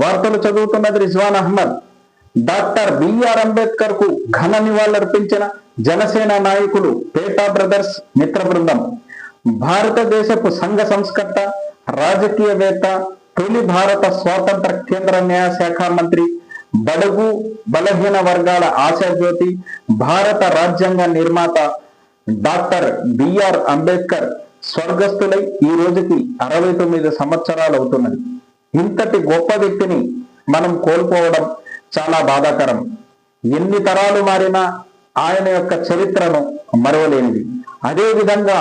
వార్తలు చదువుతున్నది Rizwan Ahmed. Doctor BR అంబేద్కర్కు ఘన నివాళులర్పించిన జనసేన నాయకులు పేటా బ్రదర్స్ మిత్ర బృందం. భారతదేశపు సంఘ సంస్కర్త రాజకీయవేత్త తొలి భారత స్వాతంత్ర కేంద్ర న్యాయశాఖ మంత్రి బడుగు బలహీన వర్గాల ఆశాజ్యోతి భారత రాజ్యాంగ నిర్మాత డాక్టర్ బిఆర్ అంబేద్కర్ స్వర్గస్థులై ఈ రోజుకి అరవై తొమ్మిది సంవత్సరాలు అవుతున్నది ఇంతటి గొప్ప వ్యక్తిని మనం కోల్పోవడం చాలా బాధాకరం. ఎన్ని తరాలు మారినా ఆయన యొక్క చరిత్రను మరవలేనిది. అదేవిధంగా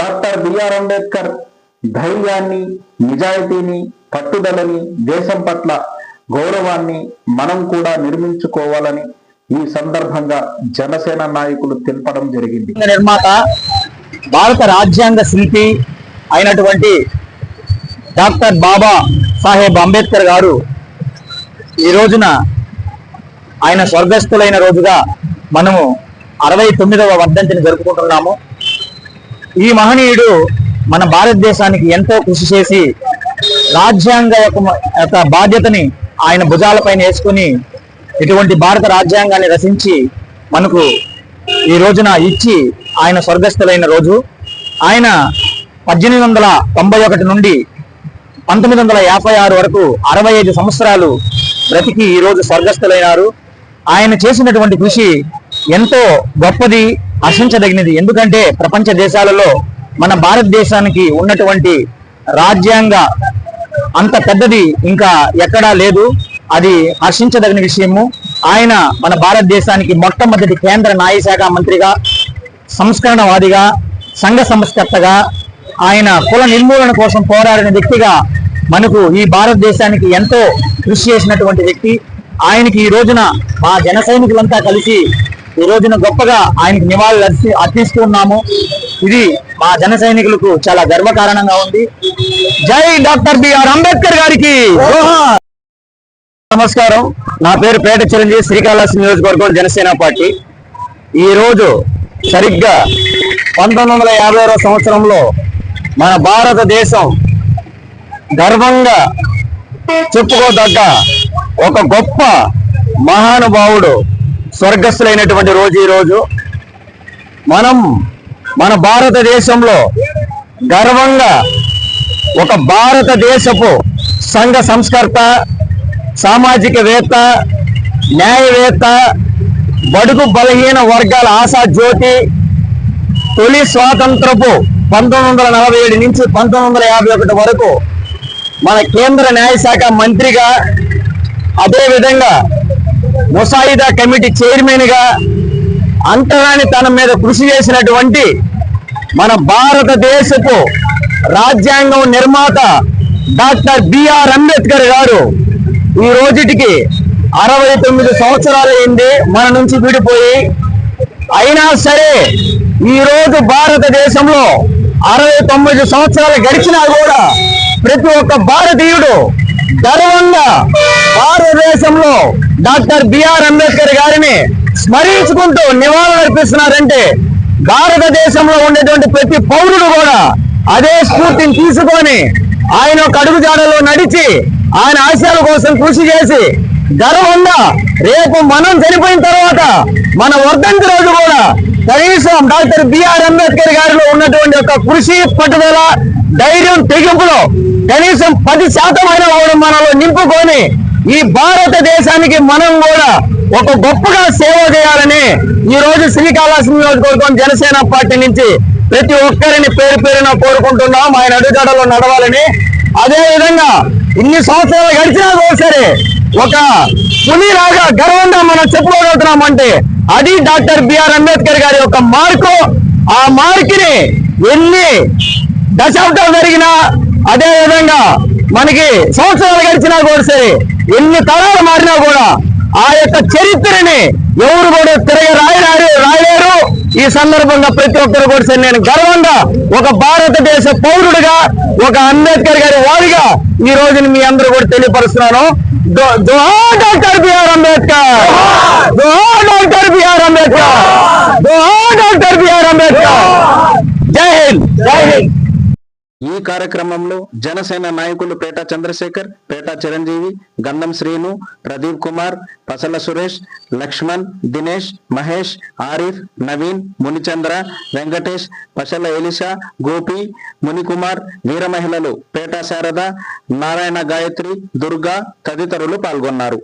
డాక్టర్ బిఆర్ అంబేద్కర్ ధైర్యాన్ని నిజాయితీని పట్టుదలని దేశం పట్ల గౌరవాన్ని మనం కూడా నిర్మించుకోవాలని ఈ సందర్భంగా జనసేన నాయకులు తెలపడం జరిగింది. నిర్మాత భారత రాజ్యాంగ శిల్పి అయినటువంటి డాక్టర్ బాబా సాహెబ్ అంబేద్కర్ గారు ఈ రోజున ఆయన స్వర్గస్థులైన రోజుగా మనము అరవై తొమ్మిదవ వర్ధంతిని జరుపుకుంటున్నాము. ఈ మహనీయుడు మన భారతదేశానికి ఎంతో కృషి చేసి రాజ్యాంగ యొక్క బాధ్యతని ఆయన భుజాలపైన వేసుకుని ఇటువంటి భారత రాజ్యాంగాన్ని రచించి మనకు ఈ రోజున ఇచ్చి ఆయన స్వర్గస్థులైన రోజు. ఆయన పద్దెనిమిది వందల తొంభై ఒకటి నుండి పంతొమ్మిది వందల యాభై ఆరు వరకు అరవై ఐదు సంవత్సరాలు బ్రతికి ఈరోజు స్వర్గస్థులైనారు. ఆయన చేసినటువంటి కృషి ఎంతో గొప్పది హర్షించదగినది ఎందుకంటే ప్రపంచ దేశాలలో మన భారతదేశానికి ఉన్నటువంటి రాజ్యాంగ అంత పెద్దది ఇంకా ఎక్కడా లేదు. అది హర్షించదగిన విషయము. ఆయన మన భారతదేశానికి మొట్టమొదటి కేంద్ర న్యాయశాఖ మంత్రిగా సంస్కరణవాదిగా సంఘ సంస్కర్తగా ఆయన కుల నిర్మూలన కోసం పోరాడిన వ్యక్తిగా మనకు ఈ భారతదేశానికి ఎంతో కృషి చేసినటువంటి వ్యక్తి. ఆయనకి ఈ రోజున మా జన సైనికులంతా కలిసి ఈ రోజున గొప్పగా ఆయనకి నివాళులు అర్పి అర్పిస్తున్నాము ఇది మా జన సైనికులకు చాలా గర్వకారణంగా ఉంది. జై డాక్టర్ బిఆర్ అంబేద్కర్ గారికి నమస్కారం. నా పేరు పేట చిరంజీవి శ్రీకాళహస్తి నియోజకవర్గం జనసేన పార్టీ. ఈ రోజు సరిగ్గా పంతొమ్మిది వందల యాభై సంవత్సరంలో మన భారతదేశం గర్వంగా చెప్పుకోదగ్గ ఒక గొప్ప మహానుభావుడు స్వర్గస్థులైనటువంటి రోజు ఈరోజు మనం మన భారతదేశంలో గర్వంగా ఒక భారతదేశపు సంఘ సంస్కర్త సామాజికవేత్త న్యాయవేత్త బడుగు బలహీన వర్గాల ఆశా జ్యోతి తొలి స్వాతంత్రపు పంతొమ్మిది వందల నలభై ఏడు నుంచి పంతొమ్మిది వందల యాభై ఒకటి వరకు మన కేంద్ర న్యాయశాఖ మంత్రిగా అదేవిధంగా ముసాయిదా కమిటీ చైర్మన్గా అంతరాని తన మీద కృషి చేసినటువంటి మన భారతదేశపు రాజ్యాంగం నిర్మాత డాక్టర్ బిఆర్ అంబేద్కర్ గారు ఈ రోజుటికి అరవై తొమ్మిది సంవత్సరాలు అయింది మన నుంచి విడిపోయి. అయినా సరే ఈరోజు భారతదేశంలో అరవై తొమ్మిది సంవత్సరాలు గడిచినా కూడా ప్రతి ఒక్క భారతీయుడు గర్వంగా భారతదేశంలో డాక్టర్ బిఆర్ అంబేద్కర్ గారిని స్మరించుకుంటూ నివాళులర్పిస్తున్నారంటే భారతదేశంలో ఉండేటువంటి ప్రతి పౌరుడు కూడా అదే స్ఫూర్తిని తీసుకొని ఆయన ఒక అడుగుజాడలో నడిచి ఆయన ఆశయాల కోసం కృషి చేసి గర్వంగా రేపు మనం చనిపోయిన తర్వాత మన వర్ధంతి రోజు కూడా కనీసం డాక్టర్ బిఆర్ అంబేద్కర్ గారిలో ఉన్నటువంటి ఒక కృషి పట్టుదల ధైర్యం తెగింపులో కనీసం పది శాతం అయిన అవడం మనలో నింపుకొని ఈ భారతదేశానికి మనం కూడా ఒక గొప్పగా సేవ చేయాలని ఈ రోజు శ్రీకాళహస్తి నియోజకవర్గం జనసేన పార్టీ నుంచి ప్రతి ఒక్కరిని పేరు పేరున కోరుకుంటున్నాం. ఆయన అడుగుజాడలో నడవాలని. అదే విధంగా ఇన్ని సంవత్సరాలు గడిచినా కూడా సరే ఒక పులిలాగా గర్వంగా మనం చెప్పుకోగలుగుతున్నామంటే అది డాక్టర్ బిఆర్ అంబేద్కర్ గారి యొక్క మార్కు. ఆ మార్కుని ఎన్ని దశాబ్దాలు జరిగినా అదేవిధంగా మనకి సంవత్సరాలు గడిచినా కూడా సరే ఎన్ని తరాలు మారినా కూడా ఆ యొక్క చరిత్రని ఎవరు కూడా తిరగ రాయరారు రాయలేరు. ఈ సందర్భంగా ప్రతి ఒక్కరు కూడా నేను గర్వంగా ఒక భారతదేశ పౌరుడిగా ఒక అంబేద్కర్ గారి వారిగా ఈ రోజుని మీ అందరూ కూడా తెలియపరుస్తున్నాను. Doctor BR Ambedkar! Doctor BR Ambedkar BR Ambedkar ఈ కార్యక్రమంలో జనసేన నాయకులు పేట చంద్రశేఖర్ పేట చిరంజీవి గంధం శ్రీను ప్రదీప్ కుమార్ పసల సురేష్ లక్ష్మణ్ దినేష్ మహేష్ ఆరిఫ్ నవీన్ మునిచంద్ర వెంకటేష్ పసల ఎలిషా గోపి మునికుమార్ వీర మహిళలు పేట శారద నారాయణ గాయత్రి దుర్గా తదితరులు పాల్గొన్నారు.